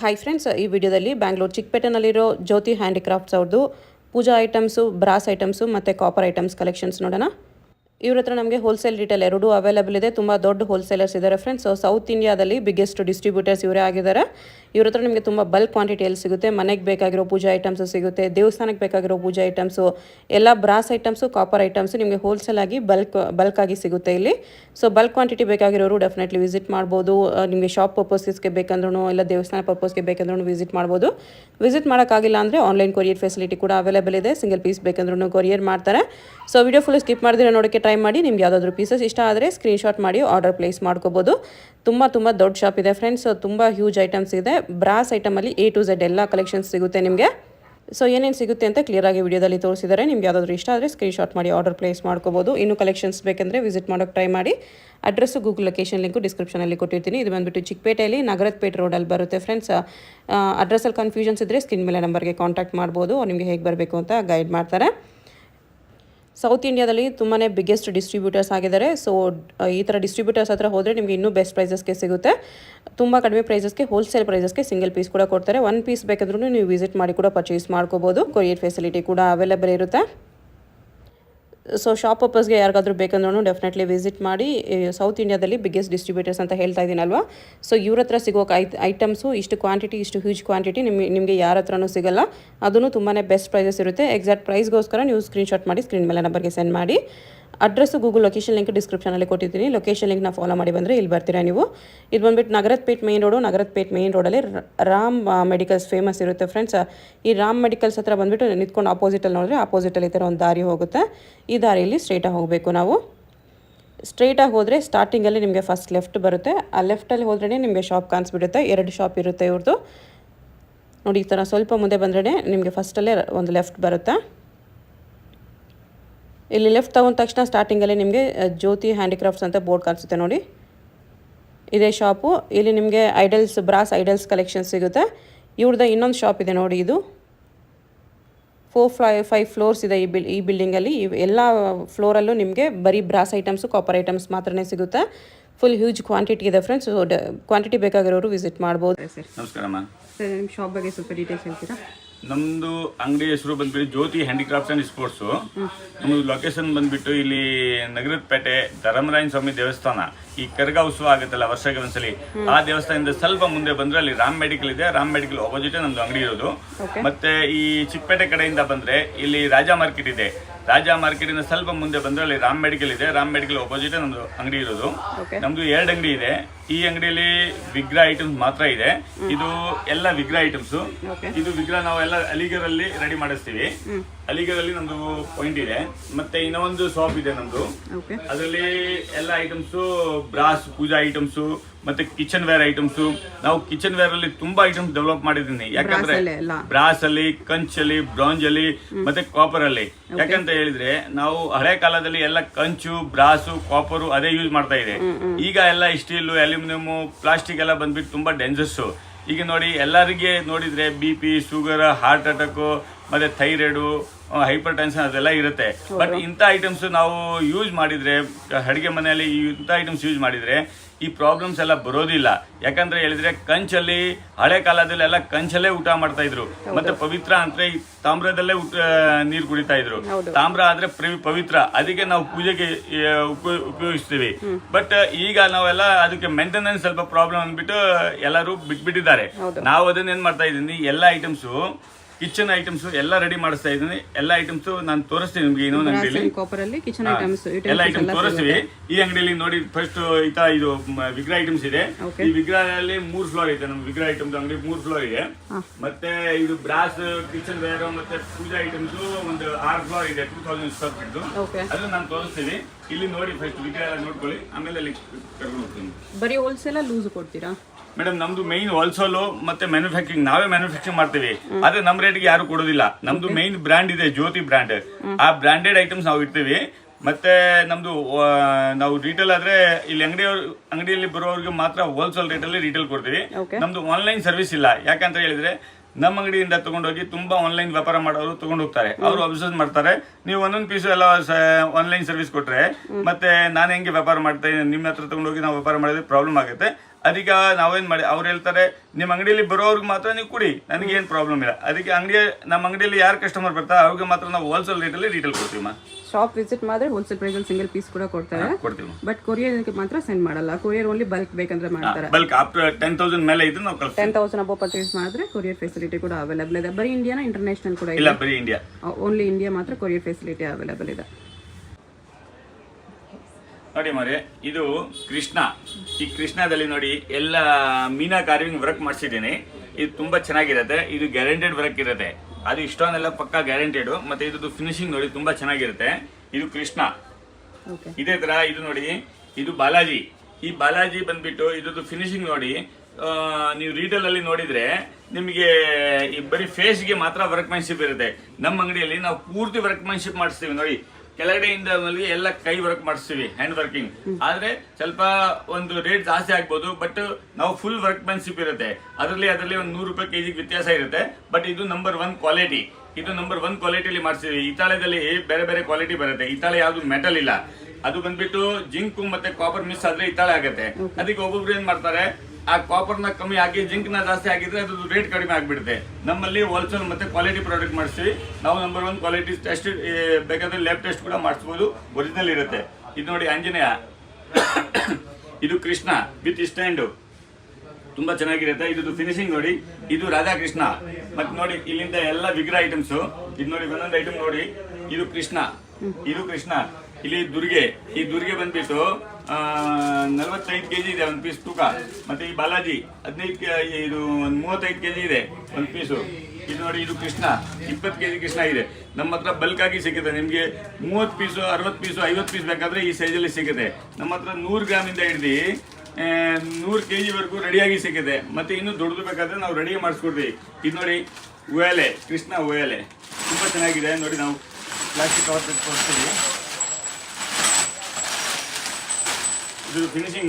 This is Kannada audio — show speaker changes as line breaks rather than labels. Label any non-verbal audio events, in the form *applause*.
ಹಾಯ್ ಫ್ರೆಂಡ್ಸ್ ಈ ವಿಡಿಯೋದಲ್ಲಿ ಬ್ಯಾಂಗ್ಳೂರು ಚಿಕ್ಕಪೇಟೆನಲ್ಲಿರೋ ಜ್ಯೋತಿ ಹ್ಯಾಂಡಿಕ್ರಾಫ್ಟ್ಸ್ ಅವ್ರದ್ದು ಪೂಜಾ ಐಟಮ್ಸು ಬ್ರಾಸ್ ಐಟಮ್ಸು ಮತ್ತು ಕಾಪರ್ ಐಟಮ್ಸ್ ಕಲೆಕ್ಷನ್ಸ್ ನೋಡೋಣ. ಇವ್ರ ಹತ್ರ ನಮಗೆ ಹೋಲ್ಸೇಲ್ ರಿಟೇಲ್ ಎರಡೂ ಅವೈಲೇಬಲ್ ಇದೆ. ತುಂಬ ದೊಡ್ಡ ಹೋಲ್ಸೇಲರ್ಸ್ ಇದ್ದಾರೆ ಫ್ರೆಂಡ್ಸ್ ಸೊ ಸೌತ್ ಇಂಡಿಯಾದಲ್ಲಿ ಬಿಗ್ಗೆಸ್ಟ್ ಡಿಸ್ಟ್ರಿಬ್ಯೂಟರ್ಸ್ ಇವರೇ ಆಗಿದ್ದಾರೆ. ಇವ್ರ ಹತ್ರ ನಿಮಗೆ ತುಂಬ ಬಲ್ಕ್ ಕ್ವಾಂಟಿಟಿಯಲ್ಲಿ ಸಿಗುತ್ತೆ. ಮನೆಗೆ ಬೇಕಾಗಿರೋ ಪೂಜಾ ಐಟಮ್ಸ್ ಸಿಗುತ್ತೆ. ದೇವಸ್ಥಾನಕ್ಕೆ ಬೇಕಾಗಿರೋ ಪೂಜಾ ಐಟಮ್ಸು ಎಲ್ಲ ಬ್ರಾಸ್ ಐಟಮ್ಸು ಕಾಪರ್ ಐಟಮ್ಸು ನಿಮಗೆ ಹೋಲ್ಸೇಲ್ ಆಗಿ ಬಲ್ಕ್ ಬಲ್ಕ್ ಆಗಿ ಸಿಗುತ್ತೆ ಇಲ್ಲಿ. ಸೊ ಬಲ್ಕ್ ಕ್ವಾಂಟಿಟಿ ಬೇಕಾಗಿರೋರು ಡೆಫಿನೆಟ್ಲಿ ವಿಸಿಟ್ ಮಾಡ್ಬೋದು. ನಿಮಗೆ ಶಾಪ್ ಪರ್ಪಸಸ್ಗೆ ಬೇಕಂದ್ರೂ ಇಲ್ಲ ದೇವಸ್ಥಾನ ಪರ್ಪಸ್ಗೆ ಬೇಕಂದ್ರೂ ವಿಸಿಟ್ ಮಾಡ್ಬೋದು. ವಿಸಿಟ್ ಮಾಡೋಕ್ಕಾಗಿಲ್ಲ ಅಂದರೆ ಆನ್ಲೈನ್ ಕೊರಿಯರ್ ಫೆಸಿಲಿಟಿ ಕೂಡ ಅವೈಲೇಬಲ್ ಇದೆ. ಸಿಂಗಲ್ ಪೀಸ್ ಬೇಕಂದ್ರೂ ಕೊರಿಯರ್ ಮಾಡ್ತಾರೆ. ಸೊ ವಿಡಿಯೋ ಫುಲ್ ಸ್ಕಿಪ್ ಮಾಡಿದ್ರೆ ನೋಡೋಕ್ಕೆ ಟ್ರೈ ಮಾಡಿ ನಿಮ್ಗೆ ಯಾವುದಾದ್ರು ಪೀಸಸ್ ಇಷ್ಟ ಆದರೆ ಸ್ಕ್ರೀನ್ಶಾಟ್ ಮಾಡಿ ಆರ್ಡರ್ ಪ್ಲೇಸ್ ಮಾಡ್ಕೋಬೋದು. ತುಂಬ ತುಂಬ ದೊಡ್ಡ ಶಾಪ್ ಇದೆ ಫ್ರೆಂಡ್ಸ್ ತುಂಬ ಹ್ಯೂಜ್ ಐಟಮ್ಸ್ ಇದೆ. ಬ್ರಾಸ್ ಐಟಮಲ್ಲಿ ಎ ಟು ಝೆಡ್ ಎಲ್ಲ ಕಲೆಕ್ಷನ್ಸ್ ಸಿಗುತ್ತೆ ನಿಮಗೆ. ಸೊ ಏನೇನು ಸಿಗುತ್ತೆ ಅಂತ ಕ್ಲಿಯರಾಗಿ ವಿಡಿಯೋದಲ್ಲಿ ತೋರಿಸಿದ್ದಾರೆ ನಿಮ್ಗೆ ಯಾವುದಾದ್ರೂ ಇಷ್ಟ ಆದರೆ ಸ್ಕ್ರೀನ್ಶಾಟ್ ಮಾಡಿ ಆರ್ಡರ್ ಪ್ಲೇಸ್ ಮಾಡ್ಕೋಬೋದು. ಇನ್ನು ಕಲೆಕ್ಷನ್ಸ್ ಬೇಕಂದರೆ ವಿಸಿಟ್ ಮಾಡೋಕ್ಕೆ ಟ್ರೈ ಮಾಡಿ. ಅಡ್ರೆಸ್ಸು ಗೂಗಲ್ ಲೊಕೇಶನ್ ಲಿಂಕು ಡಿಸ್ಕ್ರಿಪ್ಷನಲ್ಲಿ ಕೊಟ್ಟಿರ್ತೀನಿ. ಇದು ಬಂದುಬಿಟ್ಟು ಚಿಕ್ಕಪೇಟೆಯಲ್ಲಿ ನಗರದ ಪೇಟೆ ರೋಡಲ್ಲಿ ಬರುತ್ತೆ ಫ್ರೆಂಡ್ಸ್ ಅಡ್ರೆಸ್ಸಲ್ಲಿ ಕನ್ಫ್ಯೂಷನ್ಸ್ ಇದ್ದರೆ ಸ್ಕ್ರೀನ್ ಮೇಲೆ ನಂಬರ್ಗೆ ಕಾಂಟ್ಯಾಕ್ಟ್ ಮಾಡ್ಬೋದು. ನಿಮಗೆ ಹೇಗೆ ಬರಬೇಕು ಅಂತ ಗೈಡ್ ಮಾಡ್ತಾರೆ. ಸೌತ್ ಇಂಡಿಯಾದಲ್ಲಿ ತುಂಬಾ ಬಿಗ್ಗೆಸ್ಟ್ ಡಿಸ್ಟ್ರಿಬ್ಯೂಟರ್ಸ್ ಆಗಿದ್ದಾರೆ. ಸೊ ಈ ಥರ ಡಿಸ್ಟ್ರಿಬ್ಯೂಟರ್ಸ್ ಹತ್ರ ಹೋದರೆ ನಿಮಗೆ ಇನ್ನೂ ಬೆಸ್ಟ್ ಪ್ರೈಸಸ್ಗೆ ಸಿಗುತ್ತೆ. ತುಂಬ ಕಡಿಮೆ ಪ್ರೈಸಸ್ಗೆ ಹೋಲ್ಸೇಲ್ ಪ್ರೈಸಸ್ಗೆ ಸಿಂಗಲ್ ಪೀಸ್ ಕೂಡ ಕೊಡ್ತಾರೆ. ಒನ್ ಪೀಸ್ ಬೇಕಂದ್ರೂ ನೀವು ವಿಸಿಟ್ ಮಾಡಿ ಕೂಡ ಪರ್ಚೇಸ್ ಮಾಡ್ಕೋಬೋದು. ಕೊರಿಯರ್ ಫೆಸಿಲಿಟಿ ಕೂಡ ಅವೈಲೇಬಲ್ ಇರುತ್ತೆ. ಸೊ ಶಾಪ್ ಪರ್ಪಸ್ಗೆ ಯಾರಿಗಾದರೂ ಬೇಕಂದ್ರೂ ಡೆಫಿನೆಟ್ಲಿ ವಿಸಿಟ್ ಮಾಡಿ ಸೌತ್ ಇಂಡಿಯಾದಲ್ಲಿ ಬಿಗ್ಗೆಸ್ಟ್ ಡಿಸ್ಟ್ರಿಬ್ಯೂಟರ್ಸ್ ಅಂತ ಹೇಳ್ತಾ ಇದ್ದೀನಲ್ವಾ ಸೊ ಇವ್ರ ಹತ್ರ ಸಿಗೋ ಐ ಐಟಮ್ಸು ಇಷ್ಟು ಕ್ವಾಂಟಿಟಿ ಇಷ್ಟು ಹ್ಯೂಜ್ ಕ್ವಾಂಟಿಟಿ ನಿಮಗೆ ನಿಮಗೆ ಯಾರ ಹತ್ರನೂ ಸಿಗಲ್ಲ. ಅದನ್ನು ತುಂಬಾ ಬೆಸ್ಟ್ ಪ್ರೈಸಸ್ ಇರುತ್ತೆ. ಎಕ್ಸಾಕ್ಟ್ ಪ್ರೈಸ್ಗೋಸ್ಕರ ನೀವು ಸ್ಕ್ರೀನ್ಶಾಟ್ ಮಾಡಿ ಸ್ಕ್ರೀನ್ ಮೇಲೆ ನಂಬರ್ಗೆ ಸೆಂಡ್ ಮಾಡಿ. ಅಡ್ರೆಸ್ಸು ಗೂಗಲ್ ಲೊಕೇಶನ್ ಲಿಂಕ್ ಡಿಸ್ಕ್ರಿಪ್ಷನಲ್ಲಿ ಕೊಟ್ಟಿದ್ದೀನಿ. ಲೊಕೇಶನ್ ಲಿಂಕ್ನ ಫಾಲೋ ಮಾಡಿ ಬಂದರೆ ಇಲ್ಲಿ ಬರ್ತೀರಾ ನೀವು. ಇದು ಬಂದುಬಿಟ್ಟು ನಗರದ ಪೇಟ್ ಮೇನ್ ರೋಡು ನಗರದ ಪೇಟ್ ಮೇನ್ ರೋಡಲ್ಲಿ ರಾಮ್ ಮೆಡಿಕಲ್ಸ್ ಫೇಮಸ್ ಇರುತ್ತೆ ಫ್ರೆಂಡ್ಸ್ ಈ ರಾಮ್ ಮೆಡಿಕಲ್ಸ್ ಹತ್ರ ಬಂದುಬಿಟ್ಟು ನಿಂತ್ಕೊಂಡು ಆಪೋಸಿಟಲ್ಲಿ ನೋಡಿದ್ರೆ ಆಪೋಸಿಟಲ್ಲಿ ಈ ಥರ ಒಂದು ದಾರಿ ಹೋಗುತ್ತೆ. ಈ ದಾರಿಯಲ್ಲಿ ಸ್ಟ್ರೇಟಾಗಿ ಹೋಗಬೇಕು ನಾವು. ಸ್ಟ್ರೈಟಾಗಿ ಹೋದರೆ ಸ್ಟಾರ್ಟಿಂಗಲ್ಲಿ ನಿಮಗೆ ಫಸ್ಟ್ ಲೆಫ್ಟ್ ಬರುತ್ತೆ. ಆ ಲೆಫ್ಟಲ್ಲಿ ಹೋದ್ರೇ ನಿಮಗೆ ಶಾಪ್ ಕಾಣಿಸ್ಬಿಡುತ್ತೆ. ಎರಡು ಶಾಪ್ ಇರುತ್ತೆ ಇವ್ರದ್ದು ನೋಡಿ ಈ ಥರ ಸ್ವಲ್ಪ ಮುಂದೆ ಬಂದ್ರೇ ನಿಮಗೆ ಫಸ್ಟಲ್ಲೇ ಒಂದು ಲೆಫ್ಟ್ ಬರುತ್ತೆ. ಇಲ್ಲಿ ಲೆಫ್ಟ್ ತಗೊಂಡ ತಕ್ಷಣ ಸ್ಟಾರ್ಟಿಂಗಲ್ಲಿ ನಿಮಗೆ ಜ್ಯೋತಿ ಹ್ಯಾಂಡಿಕ್ರಾಫ್ಟ್ಸ್ ಅಂತ ಬೋರ್ಡ್ ಕಾಣಿಸುತ್ತೆ ನೋಡಿ. ಇದೇ ಶಾಪು ಇಲ್ಲಿ ನಿಮಗೆ ಐಡಲ್ಸ್ ಬ್ರಾಸ್ ಐಡಲ್ಸ್ ಕಲೆಕ್ಷನ್ ಸಿಗುತ್ತೆ. ಇವ್ರದ್ದು ಇನ್ನೊಂದು ಶಾಪ್ ಇದೆ ನೋಡಿ ಇದು. ಫೋರ್ ಫ್ಲೈ ಫೈವ್ ಫ್ಲೋರ್ಸ್ ಇದೆ ಈ ಬಿಲ್ ಈ ಬಿಲ್ಡಿಂಗಲ್ಲಿ ಇವ್ ಎಲ್ಲ ಫ್ಲೋರಲ್ಲೂ ನಿಮಗೆ ಬರೀ ಬ್ರಾಸ್ ಐಟಮ್ಸು ಕಾಪರ್ ಐಟಮ್ಸ್ ಮಾತ್ರನೇ ಸಿಗುತ್ತೆ. ಫುಲ್ ಹ್ಯೂಜ್ ಕ್ವಾಂಟಿಟಿ ಇದೆ ಫ್ರೆಂಡ್ಸ್ ಕ್ವಾಂಟಿಟಿ ಬೇಕಾಗಿರೋರು ವಿಸಿಟ್ ಮಾಡ್ಬೋದು. ಸರ್
ನಮಸ್ಕಾರಮ್ಮ
ಸರ್ ನಿಮ್ಮ ಶಾಪ್ ಬಗ್ಗೆ ಸ್ವಲ್ಪ ಡೀಟೇಲ್ಸ್ ಹೇಳ್ತೀರಾ?
ನಮ್ದು ಅಂಗಡಿ ಹೆಸರು ಬಂದ್ಬಿಟ್ಟು ಜ್ಯೋತಿ ಹ್ಯಾಂಡಿಕ್ರಾಫ್ಟ್ಸ್ ಅಂಡ್ ಸ್ಪೋರ್ಟ್ಸ್. ನಮ್ದು ಲೊಕೇಶನ್ ಬಂದ್ಬಿಟ್ಟು ಇಲ್ಲಿ ನಗರದ ಪೇಟೆ ಧರ್ಮರಾಯನ ಸ್ವಾಮಿ ದೇವಸ್ಥಾನ. ಈ ಕರ್ಗ ಉತ್ಸವ ಆಗುತ್ತಲ್ಲ ವರ್ಷಕ್ಕೆ ಒಂದ್ಸಲಿ ಆ ದೇವಸ್ಥಾನದಿಂದ ಸ್ವಲ್ಪ ಮುಂದೆ ಬಂದ್ರೆ ಅಲ್ಲಿ ರಾಮ್ ಮೆಡಿಕಲ್ ಇದೆ. ರಾಮ್ ಮೆಡಿಕಲ್ ಆಪೋಸಿಟ್ ನಮ್ದು ಅಂಗಡಿ ಇರೋದು. ಮತ್ತೆ ಈ ಚಿಕ್ಕಪೇಟೆ ಕಡೆಯಿಂದ ಬಂದ್ರೆ ಇಲ್ಲಿ ರಾಜಾ ಮಾರ್ಕೆಟ್ ಇದೆ. ರಾಜ ಮಾರ್ಕೆಟ್ ಇಂದ ಸ್ವಲ್ಪ ಮುಂದೆ ಬಂದ್ರೆ ಅಲ್ಲಿ ರಾಮ್ ಮೆಡಿಕಲ್ ಇದೆ. ರಾಮ್ ಮೆಡಿಕಲ್ ಅಪೋಸಿಟ್ ನಮ್ದು ಅಂಗಡಿ ಇರೋದು. ನಮ್ದು ಎರಡು ಅಂಗಡಿ ಇದೆ. ಈ ಅಂಗಡಿಯಲ್ಲಿ ವಿಗ್ರಹ ಐಟಮ್ಸ್ ಮಾತ್ರ ಇದೆ. ಇದು ಎಲ್ಲ ವಿಗ್ರಹ ಐಟಮ್ಸ್ ಇದು ವಿಗ್ರಹ ನಾವೆಲ್ಲ ಅಲಿಗರ್ ಅಲ್ಲಿ ರೆಡಿ ಮಾಡಿಸ್ತೀವಿ. ಅಲಿಗರ್ ಅಲ್ಲಿ ನಮ್ದು ಪಾಯಿಂಟ್ ಇದೆ. ಮತ್ತೆ ಇನ್ನೊಂದು ಶಾಪ್ ಇದೆ ನಮ್ದು. ಅದರಲ್ಲಿ ಎಲ್ಲ ಐಟಮ್ಸ್ ಬ್ರಾಸ್ ಪೂಜಾ ಐಟಮ್ಸ್ ಮತ್ತೆ ಕಿಚನ್ ವೇರ್ ಐಟಮ್ಸ್ ನಾವು ಕಿಚನ್ ವೇರ್ ಅಲ್ಲಿ ತುಂಬಾ ಐಟಮ್ಸ್ ಡೆವಲಪ್ ಮಾಡಿದೀನಿ ಯಾಕಂದ್ರೆ ಬ್ರಾಸ್ ಅಲ್ಲಿ ಕಂಚಲ್ಲಿ ಬ್ರಾಂಜ್ ಅಲ್ಲಿ ಮತ್ತೆ ಕಾಪರ್ ಅಲ್ಲಿ. ಯಾಕಂತ ಹೇಳಿದ್ರೆ ನಾವು ಹಳೆ ಕಾಲದಲ್ಲಿ ಎಲ್ಲ ಕಂಚು ಬ್ರಾಸು ಕಾಪರು ಅದೇ ಯೂಸ್ ಮಾಡ್ತಾ ಇದೆ ಈಗ ಎಲ್ಲ ಸ್ಟೀಲ್ ಅಲ್ಯೂಮಿನಿಯಂ ಪ್ಲಾಸ್ಟಿಕ್ ಎಲ್ಲ ಬಂದ್ಬಿಟ್ಟು ತುಂಬಾ ಡೇಂಜರ್ಸ್ ಈಗ ನೋಡಿ ಎಲ್ಲರಿಗೆ ನೋಡಿದ್ರೆ B P sugar heart attack ಮತ್ತೆ ಥೈರಾಯ್ಡು ಹೈಪರ್ ಟೆನ್ಷನ್ ಅದೆಲ್ಲ ಇರುತ್ತೆ. ಬಟ್ ಇಂಥ ಐಟಮ್ಸ್ ನಾವು ಯೂಸ್ ಮಾಡಿದ್ರೆ ಅಡುಗೆ ಮನೆಯಲ್ಲಿ ಇಂಥ ಐಟಮ್ಸ್ ಯೂಸ್ ಮಾಡಿದ್ರೆ ಈ ಪ್ರಾಬ್ಲಮ್ಸ್ ಎಲ್ಲ ಬರೋದಿಲ್ಲ. ಯಾಕಂದ್ರೆ ಹೇಳಿದ್ರೆ ಕಂಚಲ್ಲಿ ಹಳೆ ಕಾಲದಲ್ಲಿ ಎಲ್ಲ ಕಂಚಲ್ಲೇ ಊಟ ಮಾಡ್ತಾ ಇದ್ರು. ಮತ್ತೆ ಪವಿತ್ರ ಅಂದ್ರೆ ಈ ತಾಮ್ರದಲ್ಲೇ ಊಟ ನೀರು ಕುಡಿತಾ ಇದ್ರು. ತಾಮ್ರ ಆದ್ರೆ ಪವಿತ್ರ. ಅದಕ್ಕೆ ನಾವು ಪೂಜೆಗೆ ಉಪಯೋಗಿಸ್ತೀವಿ. ಬಟ್ ಈಗ ನಾವೆಲ್ಲ ಅದಕ್ಕೆ ಮೇಂಟೆನೆನ್ಸ್ ಸ್ವಲ್ಪ ಪ್ರಾಬ್ಲಮ್ ಅಂದ್ಬಿಟ್ಟು ಎಲ್ಲರೂ ಬಿಟ್ಬಿಟ್ಟಿದ್ದಾರೆ. ನಾವು ಅದನ್ನ ಏನ್ ಮಾಡ್ತಾ ಇದೀನಿ ಎಲ್ಲ ಐಟಮ್ಸ್ ಕಿಚನ್ ಐಟಮ್ಸ್ ಎಲ್ಲ ರೆಡಿ ಮಾಡಿಸ್ತಾ ಇದ್ದೀನಿ. ಎಲ್ಲ ಐಟಮ್ಸ್ ನಾನು ತೋರಿಸ್ತೀನಿ ನಿಮ್ಗೆ ಇನ್ನೊಂದು ಅಂಗಡಿಯಲ್ಲಿ
ಕಿಚನ್ ಐಟಮ್ಸ್
ಎಲ್ಲ ಐಟಮ್ ತೋರಿಸ್ತೀವಿ. ಈ ಅಂಗಡಿಯಲ್ಲಿ ನೋಡಿ ಫಸ್ಟ್ ಈತ ಇದು ವಿಗ್ರಹ ಐಟಮ್ಸ್ ಇದೆ. ಈ ವಿಗ್ರಹದಲ್ಲಿ ಮೂರ್ ಫ್ಲೋರ್ ಇದೆ ನಮ್ಮ ವಿಗ್ರಹ ಐಟಮ್ಸ್ ಅಂಗಡಿ ಮೂರ್ ಫ್ಲೋರ್ ಇದೆ. ಮತ್ತೆ ಇದು ಬ್ರಾಸ್ ಕಿಚನ್ ವೇರ್ ಮತ್ತೆ ಪೂಜಾ ಐಟಮ್ಸ್ ಒಂದು ಆರ್ ಫ್ಲೋರ್ ಇದೆ ಟೂ ತೌಸಂಡ್ ಸ್ಕ್ವೇರ್ ಫೀಟ್ ಅದನ್ನ ನಾನು ತೋರಿಸ್ತೀನಿ. ಇಲ್ಲಿ ನೋಡಿ ಫಸ್ಟ್ ವಿಗ್ರಹ ಎಲ್ಲ ನೋಡ್ಕೊಳ್ಳಿ. ಆಮೇಲೆ ಅಲ್ಲಿ ಕರ್ಕೊಂಡು ಹೋಗ್ತೀನಿ.
ಬರೀ ಹೋಲ್ಸೇಲ್ ಲೂಸ್ ಕೊಡ್ತೀರಾ?
ಮೇಡಮ್ ನಮ್ದು ಮೈನ್ ಹೋಲ್ಸೇಲ್ ಮತ್ತೆ ಮ್ಯಾನುಫ್ಯಾಕ್ಚರಿಂಗ್ ನಾವೇ ಮ್ಯಾನುಫ್ಯಾಕ್ಚರಿಂಗ್ ಮಾಡ್ತೀವಿ. ಆದ್ರೆ ನಮ್ ರೇಟ್ಗೆ ಯಾರು ಕೊಡೋದಿಲ್ಲ. ನಮ್ದು ಮೈನ್ ಬ್ರ್ಯಾಂಡ್ ಇದೆ ಜ್ಯೋತಿ ಬ್ರ್ಯಾಂಡ್ ಆ ಬ್ರಾಂಡೆಡ್ ಐಟಮ್ಸ್ ನಾವು ಇಡ್ತೀವಿ. ಮತ್ತೆ ನಮ್ದು ನಾವು ರಿಟೇಲ್ ಆದ್ರೆ ಇಲ್ಲಿ ಅಂಗಡಿ ಅಂಗಡಿಯಲ್ಲಿ ಬರೋರಿಗೆ ಮಾತ್ರ ಹೋಲ್ಸೇಲ್ ರೇಟಲ್ಲಿ ರಿಟೇಲ್ ಕೊಡ್ತೀವಿ. ನಮ್ದು ಆನ್ಲೈನ್ ಸರ್ವಿಸ್ ಇಲ್ಲ. ಯಾಕಂತ ಹೇಳಿದ್ರೆ ನಮ್ಮ ಅಂಗಡಿಯಿಂದ ತಗೊಂಡೋಗಿ ತುಂಬಾ ಆನ್ಲೈನ್ ವ್ಯಾಪಾರ ಮಾಡೋರು ತಗೊಂಡು ಹೋಗ್ತಾರೆ. ಅವರು ಅಬ್ಸರ್ವ್ ಮಾಡ್ತಾರೆ. ನೀವು ಒಂದೊಂದು ಪೀಸ್ ಎಲ್ಲ ಆನ್ಲೈನ್ ಸರ್ವಿಸ್ ಕೊಟ್ರೆ ಮತ್ತೆ ನಾನು ಹೆಂಗೆ ವ್ಯಾಪಾರ ಮಾಡ್ತಾ ನಿಮ್ಮ ಹತ್ರ ತಗೊಂಡೋಗಿ ನಾವು ವ್ಯಾಪಾರ ಮಾಡಿದ್ರೆ ಪ್ರಾಬ್ಲಮ್ ಆಗುತ್ತೆ. ಅದಕ್ಕೆ ನಾವೇನ್ ಮಾಡಿ ಅವ್ರು ಹೇಳ್ತಾರೆ ನಿಮ್ಮ ಅಂಗಡಿಯಲ್ಲಿ ಬರೋರ್ಗೆ ಮಾತ್ರ ನೀವು ಕೊಡಿ ನನಗೆ ಏನು ಪ್ರಾಬ್ಲಮ್ ಇಲ್ಲ. ಅದಕ್ಕೆ ಅಂಗಡಿ ನಮ್ಮ ಅಂಗಡಿಯಲ್ಲಿ ಯಾರು ಕಸ್ಟಮರ್ ಬರ್ತಾರೆ ಅವ್ರಿಗೆ ಮಾತ್ರ ನಾವು ಹೋಲ್ಸೇಲ್ ರೇಟಲ್ಲಿ ರೀಟೇಲ್ ಕೊಡ್ತೀವಿ ಮಾ.
ಶಾಪ್ ವಿಸಿಟ್ ಮಾಡಿದ್ರೆ ಹೋಲ್ಸೇಲ್ ಪ್ರೈಸಲ್ಲಿ ಸಿಂಗಲ್ ಪೀಸ್ ಕೂಡ ಕೊಡ್ತಾರೆ.
ಕೊಡ್ತೀವಿ
ಬಟ್ ಕೊರಿಯರ್ ಮಾತ್ರ ಸೆಂಡ್ ಮಾಡಲ್ಲ. ಕೊರಿಯರ್ ಓನ್ಲಿ ಬಲ್ಕ್ ಬೇಕಂದ್ರೆ ಮಾಡ್ತಾರೆ.
ಬಲ್ಕ್ ಆಫ್ಟರ್ ಟೆನ್ ತೌಸಂಡ್ ಮೇಲೆ ಇದ್ರೆ ನಾವು
ಟೆನ್ ತೌಸಂಡ್ ಅಬೋ ಪರ್ಚೇಸ್ ಮಾಡಿದ್ರೆ ಕೊರಿಯರ್ ಫೆಸಿಲಿಟಿ ಕೂಡ ಅವೈಲೇಬಲ್ ಇದೆ. ಬರೀ ಇಂಡಿಯಾನ ಇಂಟರ್ನ್ಯಾಷನಲ್ ಕೂಡ
ಇಲ್ಲ ಬರೀ ಇಂಡಿಯಾ
ಓನ್ಲಿ ಇಂಡಿಯಾ ಮಾತ್ರ ಕೊರಿಯರ್ ಫೆಸಿಲಿಟಿ ಅವೈಲೇಬಲ್ ಇದೆ.
ನೋಡಿ ಮರೆ ಇದು ಕೃಷ್ಣ. ಈ ಕೃಷ್ಣದಲ್ಲಿ ನೋಡಿ ಎಲ್ಲ ಮೀನಾ ಕಾರ್ವಿಂಗ್ ವರ್ಕ್ ಮಾಡಿಸಿದ್ದೀನಿ. ಇದು ತುಂಬಾ ಚೆನ್ನಾಗಿರುತ್ತೆ. ಇದು ಗ್ಯಾರಂಟೆಡ್ ವರ್ಕ್ ಇರುತ್ತೆ. ಅದು ಇಷ್ಟೊಂದೆಲ್ಲ ಪಕ್ಕಾ ಗ್ಯಾರಂಟೆಡ್ ಮತ್ತೆ ಇದ್ರದ್ದು ಫಿನಿಶಿಂಗ್ ನೋಡಿ ತುಂಬಾ ಚೆನ್ನಾಗಿರುತ್ತೆ. ಇದು ಕೃಷ್ಣ. ಇದೇ ತರ ಇದು ನೋಡಿ ಇದು ಬಾಲಾಜಿ. ಈ ಬಾಲಾಜಿ ಬಂದ್ಬಿಟ್ಟು ಇದ್ರದ್ದು ಫಿನಿಶಿಂಗ್ ನೋಡಿ ನೀವು ರೀಟೇಲ್ ಅಲ್ಲಿ ನೋಡಿದ್ರೆ ನಿಮಗೆ ಈ ಬರೀ ಫೇಸ್ಗೆ ಮಾತ್ರ ವರ್ಕ್ಮ್ಯಾನ್ಶಿಪ್ ಇರುತ್ತೆ. ನಮ್ಮ ಅಂಗಡಿಯಲ್ಲಿ ನಾವು ಪೂರ್ತಿ ವರ್ಕ್ಮ್ಯಾನ್ಶಿಪ್ ಮಾಡಿಸ್ತೀವಿ ನೋಡಿ. ಕೆಳಗಡೆಯಿಂದ ಎಲ್ಲ ಕೈ ವರ್ಕ್ ಮಾಡಿಸ್ತೀವಿ ಹ್ಯಾಂಡ್ ವರ್ಕಿಂಗ್ ಆದ್ರೆ ಸ್ವಲ್ಪ ಒಂದು ರೇಟ್ ಜಾಸ್ತಿ ಆಗ್ಬೋದು ಬಟ್ ನಾವು ಫುಲ್ ವರ್ಕ್ಮ್ಯಾನ್ಶಿಪ್ ಇರುತ್ತೆ. ಅದರಲ್ಲಿ ಅದರಲ್ಲಿ ಒಂದು ನೂರು ರೂಪಾಯಿ ಕೆಜಿಗೆ ವ್ಯತ್ಯಾಸ ಇರುತ್ತೆ ಬಟ್ ಇದು ನಂಬರ್ ಒನ್ ಕ್ವಾಲಿಟಿ ಇದು ನಂಬರ್ ಒನ್ ಕ್ವಾಲಿಟಿಲಿ ಮಾಡಿಸ್ತೀವಿ. ಇತಾಳಿಯಲ್ಲಿ ಬೇರೆ ಬೇರೆ ಕ್ವಾಲಿಟಿ ಬರುತ್ತೆ. ಇತಾಳೆ ಯಾವ್ದು ಮೆಟಲ್ ಇಲ್ಲ. ಅದು ಬಂದ್ಬಿಟ್ಟು ಜಿಂಕು ಮತ್ತೆ ಕಾಪರ್ ಮಿಸ್ ಆದ್ರೆ ಇತಾಳೆ ಆಗುತ್ತೆ. ಅದಕ್ಕೆ ಒಬ್ಬೊಬ್ರು ಏನ್ ಮಾಡ್ತಾರೆ ಆ ಕಾಪರ್ನ ಕಮ್ಮಿ ಆಗಿ ಜಿಂಕ್ನ ಜಾಸ್ತಿ ಆಗಿದ್ರೆ ಅದು ರೇಟ್ ಕಡಿಮೆ ಆಗ್ಬಿಡುತ್ತೆ. ನಮ್ಮಲ್ಲಿ ಹೋಲ್ಸೇಲ್ ಮತ್ತೆ ಕ್ವಾಲಿಟಿ ಪ್ರಾಡಕ್ಟ್ ಮಾಡಿಸ್ತೀವಿ. ನಾವು ನಂಬರ್ ಒನ್ ಕ್ವಾಲಿಟಿ ಟೆಸ್ಟ್ ಬೇಕಾದ್ರೆ ಲ್ಯಾಬ್ ಟೆಸ್ಟ್ ಕೂಡ ಮಾಡಿಸ್ಬೋದು. ಒರಿಜಿನಲ್ ಇರುತ್ತೆ. ಇದು ನೋಡಿ ಆಂಜನೇಯ. *coughs* ಇದು ಕೃಷ್ಣ ವಿತ್ ಸ್ಟ್ಯಾಂಡು ತುಂಬಾ ಚೆನ್ನಾಗಿರುತ್ತೆ. ಇದು ಫಿನಿಶಿಂಗ್ ನೋಡಿ. ಇದು ರಾಧಾಕೃಷ್ಣ. ಮತ್ತೆ ನೋಡಿ ಇಲ್ಲಿಂದ ಎಲ್ಲ ವಿಗ್ರಹ ಐಟಮ್ಸ್ ಇದು ನೋಡಿ ಒಂದೊಂದು ಐಟಮ್ ನೋಡಿ. ಇದು ಕೃಷ್ಣ. ಇದು ಕೃಷ್ಣ. ಇಲ್ಲಿ ದುರ್ಗೆ, ಈ ದುರ್ಗೆ ಬಂದ್ಬಿಟ್ಟು ನಲವತ್ತೈದು ಕೆಜಿ ಇದೆ ಒಂದು ಪೀಸ್ ತೂಕ. ಮತ್ತೆ ಈ ಬಾಲಾಜಿ, ಹದಿನೈದು ಇದು ಒಂದು ಮೂವತ್ತೈದು ಕೆ ಜಿ ಇದೆ ಒಂದು ಪೀಸು ಇದು ನೋಡಿ ಇದು ಕೃಷ್ಣ, ಇಪ್ಪತ್ತು ಕೆ ಜಿ ಕೃಷ್ಣ ಇದೆ. ನಮ್ಮ ಹತ್ರ ಬಲ್ಕ್ ಆಗಿ ಸಿಗುತ್ತೆ. ನಿಮಗೆ ಮೂವತ್ತು ಪೀಸು ಅರವತ್ತು ಪೀಸು ಐವತ್ತು ಪೀಸ್ ಬೇಕಾದ್ರೆ ಈ ಸೈಜಲ್ಲಿ ಸಿಗುತ್ತೆ. ನಮ್ಮ ಹತ್ರ ನೂರು ಗ್ರಾಮಿಂದ ಹಿಡ್ದು ನೂರು ಕೆ ಜಿವರೆಗೂ ರೆಡಿಯಾಗಿ ಸಿಗುತ್ತೆ. ಮತ್ತೆ ಇನ್ನೂ ದೊಡ್ಡದು ಬೇಕಾದ್ರೆ ನಾವು ರೆಡಿ ಮಾಡಿಸ್ಕೊಡ್ತೀವಿ. ಇದು ನೋಡಿ, ಉಯಲೆ, ಕೃಷ್ಣ ಉಯಲೆ. ತುಂಬ ಚೆನ್ನಾಗಿದೆ. ನೋಡಿ ನಾವು ಪ್ಲಾಸ್ಟಿಕ್ ಕವರ್ ತೋರಿಸ್ತೀವಿ ಇದು ಫಿನಿಶಿಂಗ್